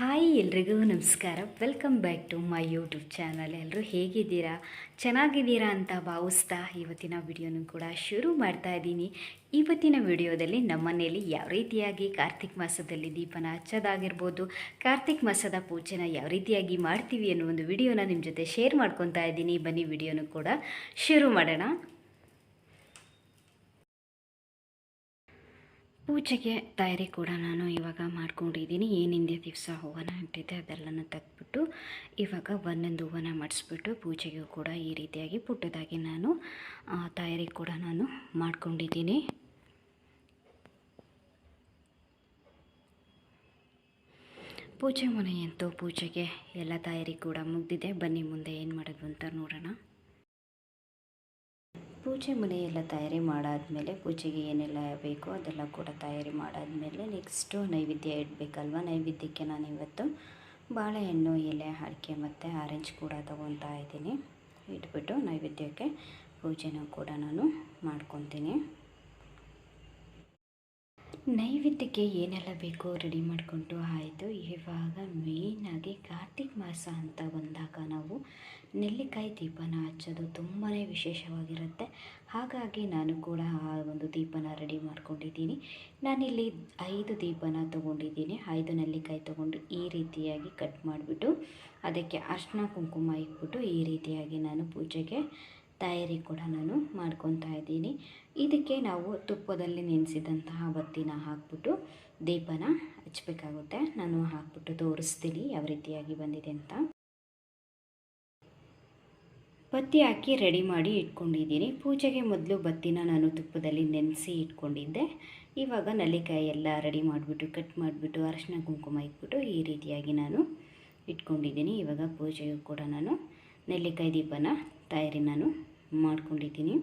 Hi ಎಲ್ರಿಗೂ ನಮಸ್ಕಾರ. Welcome back to my YouTube channel ಎಲ್ಲರೂ ಹೇಗಿದ್ದೀರಾ? ಚೆನ್ನಾಗಿದ್ದೀರಾ ಅಂತ ಭಾವಿಸ್ತಾ ಇವತ್ತಿನ ವಿಡಿಯೋನು ಕೂಡ ಶುರು ಮಾಡ್ತಾ ಇದ್ದೀನಿ. ಇವತ್ತಿನ ವಿಡಿಯೋದಲ್ಲಿ ನಮ್ಮನೆಯಲ್ಲಿ ಯಾವ ರೀತಿಯಾಗಿ ಕಾರ್ತಿಕ್ ಮಾಸದಲ್ಲಿ ದೀಪನ ಹಚ್ಚೋದಾಗಿರ್ಬೋದು, ಕಾರ್ತಿಕ್ ಮಾಸದ ಪೂಜೆನ ಯಾವ ರೀತಿಯಾಗಿ ಮಾಡ್ತೀವಿ ಅನ್ನೋ ಒಂದು ವಿಡಿಯೋನ ನಿಮ್ಮ ಜೊತೆ ಶೇರ್ ಮಾಡ್ಕೊತಾ ಇದ್ದೀನಿ. ಬನ್ನಿ, ವಿಡಿಯೋನು ಕೂಡ ಶುರು ಮಾಡೋಣ. ಪೂಜೆಗೆ ತಯಾರಿ ಕೂಡ ನಾನು ಇವಾಗ ಮಾಡ್ಕೊಂಡಿದ್ದೀನಿ. ಏನಿಂದೆ ದಿವಸ ಹೂವನ ಅಂಟಿದೆ ಅದೆಲ್ಲನೂ ತೆಗೆದ್ಬಿಟ್ಟು ಇವಾಗ ಒಂದೊಂದು ಹೂವನ ಮಾಡಿಸ್ಬಿಟ್ಟು ಪೂಜೆಗೂ ಕೂಡ ಈ ರೀತಿಯಾಗಿ ಪುಟ್ಟದಾಗಿ ನಾನು ತಯಾರಿ ಕೂಡ ನಾನು ಮಾಡ್ಕೊಂಡಿದ್ದೀನಿ. ಪೂಜೆ ಮನೆಯಂತೂ ಪೂಜೆಗೆ ಎಲ್ಲ ತಯಾರಿ ಕೂಡ ಮುಗ್ದಿದೆ. ಬನ್ನಿ ಮುಂದೆ ಏನು ಮಾಡೋದು ಅಂತ ನೋಡೋಣ. ಪೂಜೆ ಮನೆಯೆಲ್ಲ ತಯಾರಿ ಮಾಡಾದಮೇಲೆ ಪೂಜೆಗೆ ಏನೆಲ್ಲ ಬೇಕೋ ಅದೆಲ್ಲ ಕೂಡ ತಯಾರಿ ಮಾಡಾದಮೇಲೆ ನೆಕ್ಸ್ಟು ನೈವೇದ್ಯ ಇಡಬೇಕಲ್ವ? ನೈವೇದ್ಯಕ್ಕೆ ನಾನು ಇವತ್ತು ಬಾಳೆಹಣ್ಣು, ಎಲೆ, ಅಡಿಕೆ ಮತ್ತು ಆರೆಂಜ್ ಕೂಡ ತೊಗೊತಾ ಇದ್ದೀನಿ. ಇಟ್ಬಿಟ್ಟು ನೈವೇದ್ಯಕ್ಕೆ ಪೂಜೆನೂ ಕೂಡ ನಾನು ಮಾಡ್ಕೊತೀನಿ. ನೈವೇದ್ಯಕ್ಕೆ ಏನೆಲ್ಲ ಬೇಕೋ ರೆಡಿ ಮಾಡಿಕೊಂಡು ಆಯಿತು. ಇವಾಗ ಮೇಯ್ನಾಗಿ ಕಾರ್ತಿಕ್ ಮಾಸ ಅಂತ ಬಂದಾಗ ನಾವು ನೆಲ್ಲಿಕಾಯಿ ದೀಪನ ಹಚ್ಚೋದು ತುಂಬಾ ವಿಶೇಷವಾಗಿರುತ್ತೆ. ಹಾಗಾಗಿ ನಾನು ಕೂಡ ಆ ಒಂದು ದೀಪನ ರೆಡಿ ಮಾಡ್ಕೊಂಡಿದ್ದೀನಿ. ನಾನಿಲ್ಲಿ ಐದು ದೀಪನ ತೊಗೊಂಡಿದ್ದೀನಿ. ಐದು ನೆಲ್ಲಿಕಾಯಿ ತೊಗೊಂಡು ಈ ರೀತಿಯಾಗಿ ಕಟ್ ಮಾಡಿಬಿಟ್ಟು ಅದಕ್ಕೆ ಅರ್ಶಿನ ಕುಂಕುಮ ಇಟ್ಬಿಟ್ಟು ಈ ರೀತಿಯಾಗಿ ನಾನು ಪೂಜೆಗೆ ತಯಾರಿ ಕೂಡ ನಾನು ಮಾಡ್ಕೊತಾ ಇದ್ದೀನಿ. ಇದಕ್ಕೆ ನಾವು ತುಪ್ಪದಲ್ಲಿ ನೆನೆಸಿದಂತಹ ಬತ್ತಿನ ಹಾಕ್ಬಿಟ್ಟು ದೀಪನ ಹಚ್ಚಬೇಕಾಗುತ್ತೆ ನಾನು ಹಾಕ್ಬಿಟ್ಟು ತೋರಿಸ್ತೀನಿ ಯಾವ ರೀತಿಯಾಗಿ ಬಂದಿದೆ ಅಂತ. ಬತ್ತಿ ಹಾಕಿ ರೆಡಿ ಮಾಡಿ ಇಟ್ಕೊಂಡಿದ್ದೀನಿ. ಪೂಜೆಗೆ ಮೊದಲು ಬತ್ತಿನ ನಾನು ತುಪ್ಪದಲ್ಲಿ ನೆನೆಸಿ ಇಟ್ಕೊಂಡಿದ್ದೆ. ಇವಾಗ ನಲ್ಲಿಕಾಯಿ ಎಲ್ಲ ರೆಡಿ ಮಾಡಿಬಿಟ್ಟು, ಕಟ್ ಮಾಡಿಬಿಟ್ಟು, ಅರಶಿನ ಕುಂಕುಮ ಇಟ್ಬಿಟ್ಟು ಈ ರೀತಿಯಾಗಿ ನಾನು ಇಟ್ಕೊಂಡಿದ್ದೀನಿ. ಇವಾಗ ಪೂಜೆಗೂ ಕೂಡ ನಾನು ನೆಲ್ಲಿಕಾಯಿ ದೀಪನ ತಯಾರಿ ನಾನು ಮಾಡ್ಕೊಂಡಿದ್ದೀನಿ.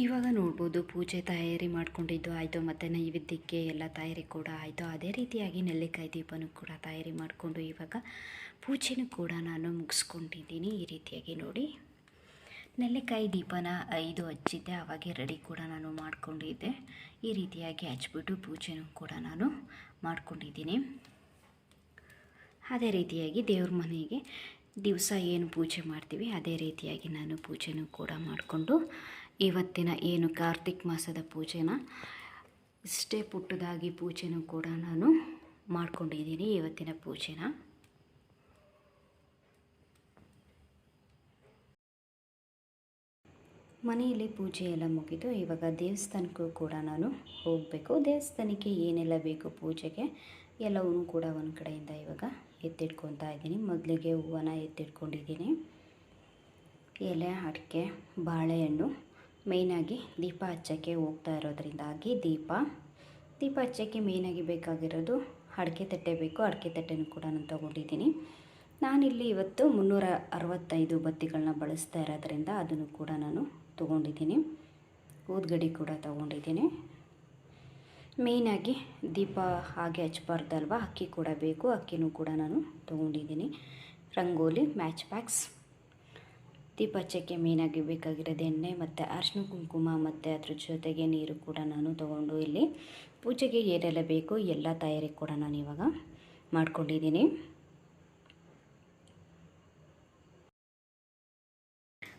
ಇವಾಗ ನೋಡ್ಬೋದು ಪೂಜೆ ತಯಾರಿ ಮಾಡ್ಕೊಂಡಿದ್ದು ಆಯಿತು, ಮತ್ತು ನೈವೇದ್ಯಕ್ಕೆ ಎಲ್ಲ ತಯಾರಿ ಕೂಡ ಆಯಿತು. ಅದೇ ರೀತಿಯಾಗಿ ನೆಲ್ಲಿಕಾಯಿ ದೀಪನೂ ಕೂಡ ತಯಾರಿ ಮಾಡಿಕೊಂಡು ಇವಾಗ ಪೂಜೆನೂ ಕೂಡ ನಾನು ಮುಗಿಸ್ಕೊಂಡಿದ್ದೀನಿ ಈ ರೀತಿಯಾಗಿ ನೋಡಿ. ನೆಲ್ಲಿಕಾಯಿ ದೀಪನ ಐದು ಹಚ್ಚಿದ್ದೆ, ಅವಾಗೆ ರೆಡಿ ಕೂಡ ನಾನು ಮಾಡ್ಕೊಂಡಿದ್ದೆ. ಈ ರೀತಿಯಾಗಿ ಹಚ್ಬಿಟ್ಟು ಪೂಜೆನೂ ಕೂಡ ನಾನು ಮಾಡ್ಕೊಂಡಿದ್ದೀನಿ. ಅದೇ ರೀತಿಯಾಗಿ ದೇವ್ರ ಮನೆಗೆ ದಿವಸ ಏನು ಪೂಜೆ ಮಾಡ್ತೀವಿ, ಅದೇ ರೀತಿಯಾಗಿ ನಾನು ಪೂಜೆನೂ ಕೂಡ ಮಾಡಿಕೊಂಡು ಇವತ್ತಿನ ಏನು ಕಾರ್ತಿಕ್ ಮಾಸದ ಪೂಜೆನ, ಇಷ್ಟೇ ಪುಟ್ಟದಾಗಿ ಪೂಜೆನೂ ಕೂಡ ನಾನು ಮಾಡ್ಕೊಂಡಿದ್ದೀನಿ ಇವತ್ತಿನ ಪೂಜೆನ. ಮನೆಯಲ್ಲಿ ಪೂಜೆ ಎಲ್ಲ ಮುಗಿದು ಇವಾಗ ದೇವಸ್ಥಾನಕ್ಕೂ ಕೂಡ ನಾನು ಹೋಗಬೇಕು. ದೇವಸ್ಥಾನಕ್ಕೆ ಏನೆಲ್ಲ ಬೇಕು ಪೂಜೆಗೆ? ಎಲ್ಲವನ್ನೂ ಕೂಡ ಒಂದು ಕಡೆಯಿಂದ ಇವಾಗ ಎತ್ತಿಟ್ಕೊತಾ ಇದ್ದೀನಿ. ಮೊದಲಿಗೆ ಹೂವನ್ನ ಎತ್ತಿಟ್ಕೊಂಡಿದ್ದೀನಿ. ಎಲೆ, ಅಡಿಕೆ, ಬಾಳೆಹಣ್ಣು ಮೇಯ್ನಾಗಿ ದೀಪ ಹಚ್ಚೋಕ್ಕೆ ಹೋಗ್ತಾ ಇರೋದ್ರಿಂದಾಗಿ ದೀಪ. ದೀಪ ಹಚ್ಚೋಕ್ಕೆ ಮೇಯ್ನಾಗಿ ಬೇಕಾಗಿರೋದು ಅಡಿಕೆ ತಟ್ಟೆ ಬೇಕು. ಅಡಿಕೆ ತಟ್ಟೆನೂ ಕೂಡ ನಾನು ತೊಗೊಂಡಿದ್ದೀನಿ. ನಾನಿಲ್ಲಿ ಇವತ್ತು ಮುನ್ನೂರ ಅರವತ್ತೈದು ಬತ್ತಿಗಳನ್ನ ಬಳಸ್ತಾ ಇರೋದ್ರಿಂದ ಅದನ್ನು ಕೂಡ ನಾನು ತೊಗೊಂಡಿದ್ದೀನಿ. ಊದ್ಗಡಿ ಕೂಡ ತೊಗೊಂಡಿದ್ದೀನಿ. ಮೇಯ್ನಾಗಿ ದೀಪ ಹಾಗೆ ಹಚ್ಬಾರ್ದಲ್ವ? ಅಕ್ಕಿ ಕೂಡ ಬೇಕು. ಅಕ್ಕಿನೂ ಕೂಡ ನಾನು ತೊಗೊಂಡಿದ್ದೀನಿ. ರಂಗೋಲಿ ಮ್ಯಾಚ್ ಪ್ಯಾಕ್ಸ್ ದೀಪ ಹಚ್ಚಕ್ಕೆ ಮೇಯ್ನಾಗಿ ಬೇಕಾಗಿರೋದು ಎಣ್ಣೆ ಮತ್ತು ಅರಿಶಿನ ಕುಂಕುಮ ಮತ್ತು ಅದ್ರ ಜೊತೆಗೆ ನೀರು ಕೂಡ ನಾನು ತೊಗೊಂಡು ಇಲ್ಲಿ. ಪೂಜೆಗೆ ಏನೆಲ್ಲ ಬೇಕು ಎಲ್ಲ ತಯಾರಿ ಕೂಡ ನಾನು ಇವಾಗ ಮಾಡ್ಕೊಂಡಿದ್ದೀನಿ.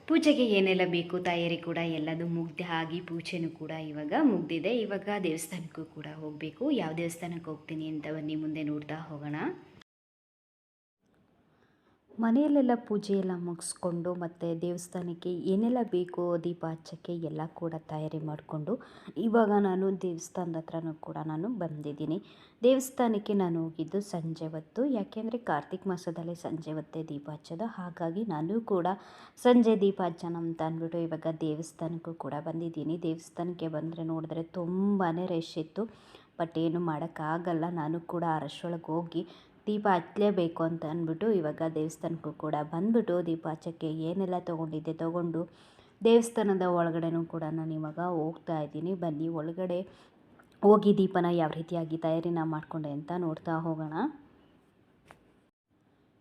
ಪೂಜೆಗೆ ಏನೆಲ್ಲ ಬೇಕು, ತಯಾರಿ ಕೂಡ ಎಲ್ಲದು ಮುಗ್ದ ಆಗಿ ಪೂಜೆನೂ ಕೂಡ ಇವಾಗ ಮುಗ್ದಿದೆ. ಇವಾಗ ದೇವಸ್ಥಾನಕ್ಕೂ ಕೂಡ ಹೋಗಬೇಕು. ಯಾವ ದೇವಸ್ಥಾನಕ್ಕೆ ಹೋಗ್ತೀನಿ ಅಂತ ಬನ್ನಿ ಮುಂದೆ ನೋಡ್ತಾ ಹೋಗೋಣ. ಮನೆಯಲ್ಲೆಲ್ಲ ಪೂಜೆ ಎಲ್ಲ ಮುಗಿಸ್ಕೊಂಡು ಮತ್ತು ದೇವಸ್ಥಾನಕ್ಕೆ ಏನೆಲ್ಲ ಬೇಕೋ ದೀಪ ಹಚ್ಚೋಕ್ಕೆ ಎಲ್ಲ ಕೂಡ ತಯಾರಿ ಮಾಡಿಕೊಂಡು ಇವಾಗ ನಾನು ದೇವಸ್ಥಾನದ ಹತ್ರನೂ ಕೂಡ ನಾನು ಬಂದಿದ್ದೀನಿ. ದೇವಸ್ಥಾನಕ್ಕೆ ನಾನು ಹೋಗಿದ್ದು ಸಂಜೆ ಹೊತ್ತು. ಯಾಕೆಂದರೆ ಕಾರ್ತಿಕ್ ಮಾಸದಲ್ಲಿ ಸಂಜೆ ಹೊತ್ತೇ ದೀಪ ಹಚ್ಚೋದು ಹಾಗಾಗಿ ನಾನು ಕೂಡ ಸಂಜೆ ದೀಪ ಹಚ್ಚೋಣ ಅಂತ ಅಂದ್ಬಿಟ್ಟು ಇವಾಗ ದೇವಸ್ಥಾನಕ್ಕೂ ಕೂಡ ಬಂದಿದ್ದೀನಿ. ದೇವಸ್ಥಾನಕ್ಕೆ ಬಂದರೆ ನೋಡಿದ್ರೆ ತುಂಬಾ ರಶ್ ಇತ್ತು. ಬಟ್ ಏನು ಮಾಡೋಕ್ಕಾಗಲ್ಲ. ನಾನು ಕೂಡ ಆ ಹೋಗಿ ದೀಪ ಹಚ್ಚಲೇಬೇಕು ಅಂತ ಅಂದ್ಬಿಟ್ಟು ಇವಾಗ ದೇವಸ್ಥಾನಕ್ಕೂ ಕೂಡ ಬಂದ್ಬಿಟ್ಟು ದೀಪ ಹಚ್ಚಕ್ಕೆ ಏನೆಲ್ಲ ತೊಗೊಂಡಿದ್ದೆ ತೊಗೊಂಡು ದೇವಸ್ಥಾನದ ಒಳಗಡೆನೂ ಕೂಡ ನಾನು ಇವಾಗ ಹೋಗ್ತಾ ಇದ್ದೀನಿ. ಬನ್ನಿ, ಒಳಗಡೆ ಹೋಗಿ ದೀಪನ ಯಾವ ರೀತಿಯಾಗಿ ತಯಾರಿನ ಮಾಡಿಕೊಂಡೆ ಅಂತ ನೋಡ್ತಾ ಹೋಗೋಣ.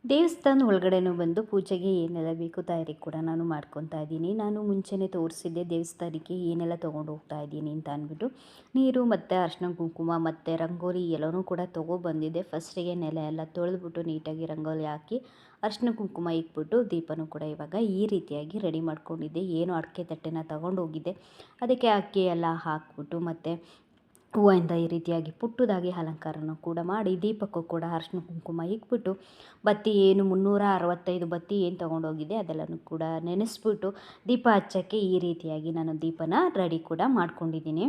ದೇವಸ್ಥಾನ ಒಳಗಡೆನೂ ಬಂದು ಪೂಜೆಗೆ ಏನೆಲ್ಲ ಬೇಕು ತಯಾರಿ ಕೂಡ ನಾನು ಮಾಡ್ಕೊತಾ ಇದ್ದೀನಿ. ನಾನು ಮುಂಚೆನೆ ತೋರಿಸಿದ್ದೆ ದೇವಸ್ಥಾನಕ್ಕೆ ಏನೆಲ್ಲ ತೊಗೊಂಡು ಹೋಗ್ತಾ ಇದ್ದೀನಿ ಅಂತ ಅಂದ್ಬಿಟ್ಟು ನೀರು ಮತ್ತು ಅರ್ಶಿನ ಕುಂಕುಮ ಮತ್ತು ರಂಗೋಲಿ ಎಲ್ಲನೂ ಕೂಡ ತೊಗೊಬಂದಿದ್ದೆ ಫಸ್ಟಿಗೆ ನೆಲ ಎಲ್ಲ ತೊಳೆದ್ಬಿಟ್ಟು ನೀಟಾಗಿ ರಂಗೋಲಿ ಹಾಕಿ ಅರ್ಶಿನ ಕುಂಕುಮ ಇಕ್ಬಿಟ್ಟು ದೀಪನೂ ಕೂಡ ಇವಾಗ ಈ ರೀತಿಯಾಗಿ ರೆಡಿ ಮಾಡ್ಕೊಂಡಿದ್ದೆ. ಏನು ಅಡಿಕೆ ತಟ್ಟೆನ ತೊಗೊಂಡು ಹೋಗಿದ್ದೆ. ಅದಕ್ಕೆ ಅಕ್ಕಿ ಎಲ್ಲ ಹಾಕ್ಬಿಟ್ಟು ಮತ್ತು ಹೂವಿಂದ ಈ ರೀತಿಯಾಗಿ ಪುಟ್ಟದಾಗಿ ಅಲಂಕಾರನ ಕೂಡ ಮಾಡಿ, ದೀಪಕ್ಕೂ ಕೂಡ ಅರ್ಶಿನ ಕುಂಕುಮ ಇಕ್ಬಿಟ್ಟು, ಬತ್ತಿ ಏನು ಮುನ್ನೂರ ಅರವತ್ತೈದು ಬತ್ತಿ ಏನು ತೊಗೊಂಡೋಗಿದೆ ಅದೆಲ್ಲನೂ ಕೂಡ ನೆನೆಸ್ಬಿಟ್ಟು ದೀಪ ಹಚ್ಚೋಕ್ಕೆ ಈ ರೀತಿಯಾಗಿ ನಾನು ದೀಪನ ರೆಡಿ ಕೂಡ ಮಾಡ್ಕೊಂಡಿದ್ದೀನಿ.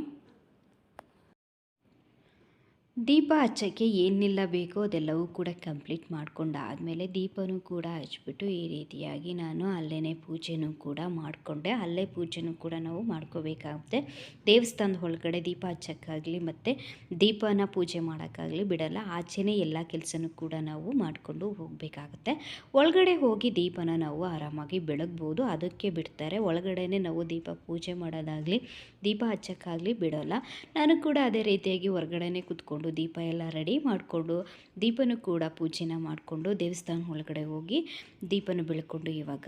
ದೀಪ ಹಚ್ಚೋಕ್ಕೆ ಏನಿಲ್ಲ ಬೇಕೋ ಅದೆಲ್ಲವೂ ಕೂಡ ಕಂಪ್ಲೀಟ್ ಮಾಡ್ಕೊಂಡಾದಮೇಲೆ ದೀಪನೂ ಕೂಡ ಹಚ್ಬಿಟ್ಟು ಈ ರೀತಿಯಾಗಿ ನಾನು ಅಲ್ಲೇ ಪೂಜೆನೂ ಕೂಡ ಮಾಡಿಕೊಂಡೆ. ಅಲ್ಲೇ ಪೂಜೆನೂ ಕೂಡ ನಾವು ಮಾಡ್ಕೋಬೇಕಾಗುತ್ತೆ. ದೇವಸ್ಥಾನದ ಒಳಗಡೆ ದೀಪ ಹಚ್ಚೋಕ್ಕಾಗಲಿ ಮತ್ತು ದೀಪನ ಪೂಜೆ ಮಾಡೋಕ್ಕಾಗಲಿ ಬಿಡಲ್ಲ, ಆಚೆನೇ ಎಲ್ಲ ಕೆಲಸನೂ ಕೂಡ ನಾವು ಮಾಡಿಕೊಂಡು ಹೋಗಬೇಕಾಗುತ್ತೆ. ಒಳಗಡೆ ಹೋಗಿ ದೀಪನ ನಾವು ಆರಾಮಾಗಿ ಬೆಳಗ್ಬೋದು. ಅದಕ್ಕೆ ಬಿಡ್ತಾರೆ. ಒಳಗಡೆನೇ ನಾವು ದೀಪ ಪೂಜೆ ಮಾಡೋದಾಗಲಿ, ದೀಪ ಹಚ್ಚೋಕ್ಕಾಗಲಿ ಬಿಡೋಲ್ಲ. ನಾನು ಕೂಡ ಅದೇ ರೀತಿಯಾಗಿ ಹೊರಗಡೆನೇ ಕುತ್ಕೊಂಡು ದೀಪ ಎಲ್ಲ ರೆಡಿ ಮಾಡಿಕೊಂಡು ದೀಪನೂ ಕೂಡ ಪೂಜೆನ ಮಾಡಿಕೊಂಡು ದೇವಸ್ಥಾನ ಒಳಗಡೆ ಹೋಗಿ ದೀಪನ ಬೆಳ್ಕೊಂಡು ಇವಾಗ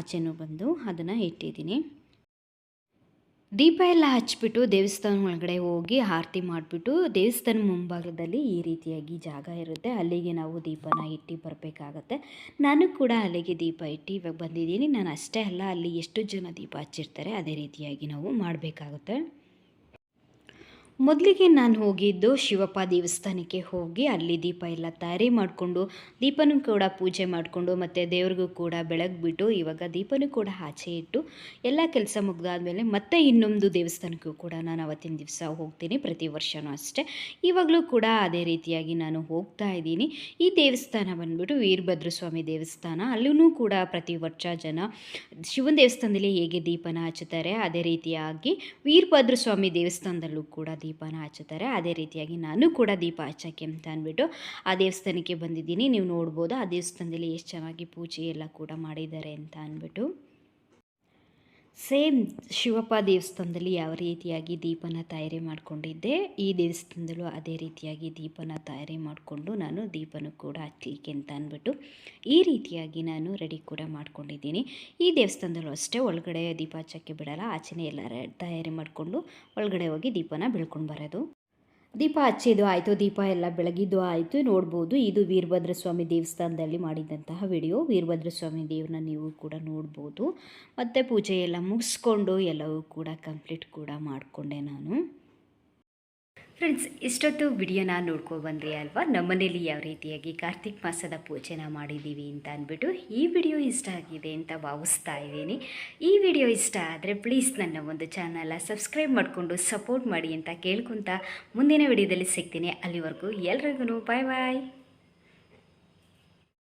ಆಚೆನೂ ಬಂದು ಅದನ್ನು ಇಟ್ಟಿದ್ದೀನಿ. ದೀಪ ಎಲ್ಲ ಹಚ್ಬಿಟ್ಟು ದೇವಸ್ಥಾನ ಒಳಗಡೆ ಹೋಗಿ ಆರತಿ ಮಾಡಿಬಿಟ್ಟು ದೇವಸ್ಥಾನ ಮುಂಭಾಗದಲ್ಲಿ ಈ ರೀತಿಯಾಗಿ ಜಾಗ ಇರುತ್ತೆ. ಅಲ್ಲಿಗೆ ನಾವು ದೀಪನ ಇಟ್ಟು ಬರಬೇಕಾಗತ್ತೆ. ನಾನು ಕೂಡ ಅಲ್ಲಿಗೆ ದೀಪ ಇಟ್ಟು ಇವಾಗ ಬಂದಿದ್ದೀನಿ. ನಾನು ಅಷ್ಟೇ ಅಲ್ಲ, ಅಲ್ಲಿ ಎಷ್ಟು ಜನ ದೀಪ ಹಚ್ಚಿರ್ತಾರೆ ಅದೇ ರೀತಿಯಾಗಿ ನಾವು ಮಾಡಬೇಕಾಗುತ್ತೆ. ಮೊದಲಿಗೆ ನಾನು ಹೋಗಿದ್ದು ಶಿವಪ್ಪ ದೇವಸ್ಥಾನಕ್ಕೆ ಹೋಗಿ ಅಲ್ಲಿ ದೀಪ ಎಲ್ಲ ತಯಾರಿ ಮಾಡಿಕೊಂಡು, ದೀಪನೂ ಕೂಡ ಪೂಜೆ ಮಾಡಿಕೊಂಡು, ಮತ್ತು ದೇವ್ರಿಗೂ ಕೂಡ ಬೆಳಗ್ಬಿಟ್ಟು ಇವಾಗ ದೀಪನೂ ಕೂಡ ಆಚೆ ಇಟ್ಟು ಎಲ್ಲ ಕೆಲಸ ಮುಗಿದಾದ್ಮೇಲೆ ಮತ್ತೆ ಇನ್ನೊಂದು ದೇವಸ್ಥಾನಕ್ಕೂ ಕೂಡ ನಾನು ಅವತ್ತಿನ ದಿವಸ ಹೋಗ್ತೀನಿ, ಪ್ರತಿ ವರ್ಷವೂ ಅಷ್ಟೇ. ಇವಾಗಲೂ ಕೂಡ ಅದೇ ರೀತಿಯಾಗಿ ನಾನು ಹೋಗ್ತಾ ಇದ್ದೀನಿ. ಈ ದೇವಸ್ಥಾನ ಬಂದ್ಬಿಟ್ಟು ವೀರಭದ್ರ ಸ್ವಾಮಿ ದೇವಸ್ಥಾನ. ಅಲ್ಲೂ ಕೂಡ ಪ್ರತಿ ವರ್ಷ ಜನ ಶಿವನ ದೇವಸ್ಥಾನದಲ್ಲಿ ಹೇಗೆ ದೀಪನ ಹಚ್ಚುತ್ತಾರೆ, ಅದೇ ರೀತಿಯಾಗಿ ವೀರಭದ್ರ ಸ್ವಾಮಿ ದೇವಸ್ಥಾನದಲ್ಲೂ ಕೂಡ ದೀಪನ ಹಚ್ಚುತ್ತಾರೆ. ಅದೇ ರೀತಿಯಾಗಿ ನಾನು ಕೂಡ ದೀಪ ಹಚ್ಚೋಕ್ಕೆ ಅಂತ ಅಂದ್ಬಿಟ್ಟು ಆ ದೇವಸ್ಥಾನಕ್ಕೆ ಬಂದಿದ್ದೀನಿ. ನೀವು ನೋಡ್ಬೋದು ಆ ದೇವಸ್ಥಾನದಲ್ಲಿ ಎಷ್ಟು ಚೆನ್ನಾಗಿ ಪೂಜೆ ಎಲ್ಲ ಕೂಡ ಮಾಡಿದ್ದಾರೆ ಅಂತ ಅಂದ್ಬಿಟ್ಟು. ಸೇಮ್ ಶಿವಪ್ಪ ದೇವಸ್ಥಾನದಲ್ಲಿ ಯಾವ ರೀತಿಯಾಗಿ ದೀಪನ ತಯಾರಿ ಮಾಡಿಕೊಂಡಿದ್ದೆ, ಈ ದೇವಸ್ಥಾನದಲ್ಲೂ ಅದೇ ರೀತಿಯಾಗಿ ದೀಪನ ತಯಾರಿ ಮಾಡಿಕೊಂಡು ನಾನು ದೀಪನೂ ಕೂಡ ಹಚ್ಚಲಿಕ್ಕೆ ಅಂತ ಅಂದ್ಬಿಟ್ಟು ಈ ರೀತಿಯಾಗಿ ನಾನು ರೆಡಿ ಕೂಡ ಮಾಡ್ಕೊಂಡಿದ್ದೀನಿ. ಈ ದೇವಸ್ಥಾನದಲ್ಲೂ ಅಷ್ಟೇ ಒಳಗಡೆ ದೀಪ ಹಚ್ಚೋಕ್ಕೆ ಬಿಡಲ್ಲ, ಆಚೆನೇ ಎಲ್ಲ ತಯಾರಿ ಮಾಡಿಕೊಂಡು ಒಳಗಡೆ ಹೋಗಿ ದೀಪನ ಬೆಳ್ಕೊಂಡು ಬರೋದು. ದೀಪ ಹಚ್ಚಿದ್ದು ಆಯಿತು, ದೀಪ ಎಲ್ಲ ಬೆಳಗಿದ್ದು ಆಯಿತು, ನೋಡ್ಬೋದು. ಇದು ವೀರಭದ್ರ ಸ್ವಾಮಿ ದೇವಸ್ಥಾನದಲ್ಲಿ ಮಾಡಿದಂತಹ ವಿಡಿಯೋ. ವೀರಭದ್ರ ಸ್ವಾಮಿ ದೇವ್ರನ್ನ ನೀವು ಕೂಡ ನೋಡ್ಬೋದು. ಮತ್ತು ಪೂಜೆ ಎಲ್ಲ ಮುಗಿಸ್ಕೊಂಡು ಎಲ್ಲವೂ ಕೂಡ ಕಂಪ್ಲೀಟ್ ಕೂಡ ಮಾಡಿಕೊಂಡೆ ನಾನು. ಫ್ರೆಂಡ್ಸ್ ಇಷ್ಟೊತ್ತು ವಿಡಿಯೋನ ನೋಡ್ಕೊಬಂದ್ರಿ ಅಲ್ವಾ? ನಮ್ಮನೇಲಿ ಯಾವ ರೀತಿಯಾಗಿ ಕಾರ್ತಿಕ್ ಮಾಸದ ಪೂಜೆನ ಮಾಡಿದ್ದೀವಿ ಅಂತ ಅಂದ್ಬಿಟ್ಟು ಈ ವಿಡಿಯೋ ಇಷ್ಟ ಆಗಿದೆ ಅಂತ ಭಾವಿಸ್ತಾ ಇದ್ದೀನಿ. ಈ ವಿಡಿಯೋ ಇಷ್ಟ ಆದರೆ ಪ್ಲೀಸ್ ನನ್ನ ಒಂದು ಚಾನಲ ಸಬ್ಸ್ಕ್ರೈಬ್ ಮಾಡಿಕೊಂಡು ಸಪೋರ್ಟ್ ಮಾಡಿ ಅಂತ ಕೇಳ್ಕೊತಾ ಮುಂದಿನ ವಿಡಿಯೋದಲ್ಲಿ ಸಿಗ್ತೀನಿ. ಅಲ್ಲಿವರೆಗೂ ಎಲ್ರಿಗೂ ಬಾಯ್ ಬಾಯ್